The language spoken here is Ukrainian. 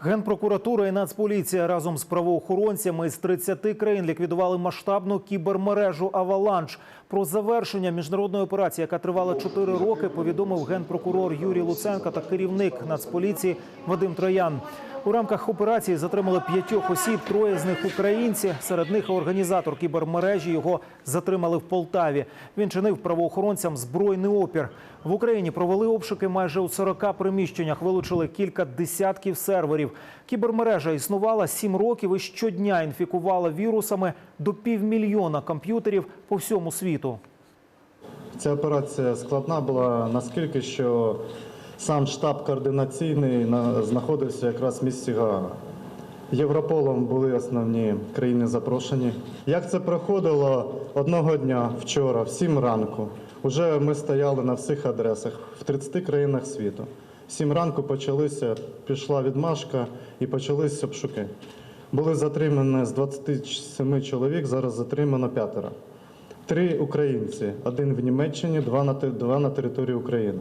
Генпрокуратура і Нацполіція разом з правоохоронцями з 30 країн ліквідували масштабну кібермережу Аваланч. Про завершення міжнародної операції, яка тривала 4 роки, повідомив генпрокурор Юрій Луценко та керівник Нацполіції Вадим Троян. У рамках операції затримали п'ятьох осіб, троє з них українці. Серед них організатор кібермережі його затримали в Полтаві. Він чинив правоохоронцям збройний опір. В Україні провели обшуки майже у 40 приміщеннях, вилучили кілька десятків серверів. Кібермережа існувала 7 років і щодня інфікувала вірусами до півмільйона комп'ютерів по всьому світу. Ця операція складна була наскільки, що сам штаб координаційний знаходився якраз в місті Гаага. Європолом були основні країни запрошені. Як це проходило одного дня, вчора, в 7 ранку, вже ми стояли на всіх адресах в 30 країнах світу. 7 ранку почалися, пішла відмашка і почалися обшуки. Були затримані з 27 чоловік, зараз затримано п'ятеро. Три українці: один в Німеччині, два на два на території України.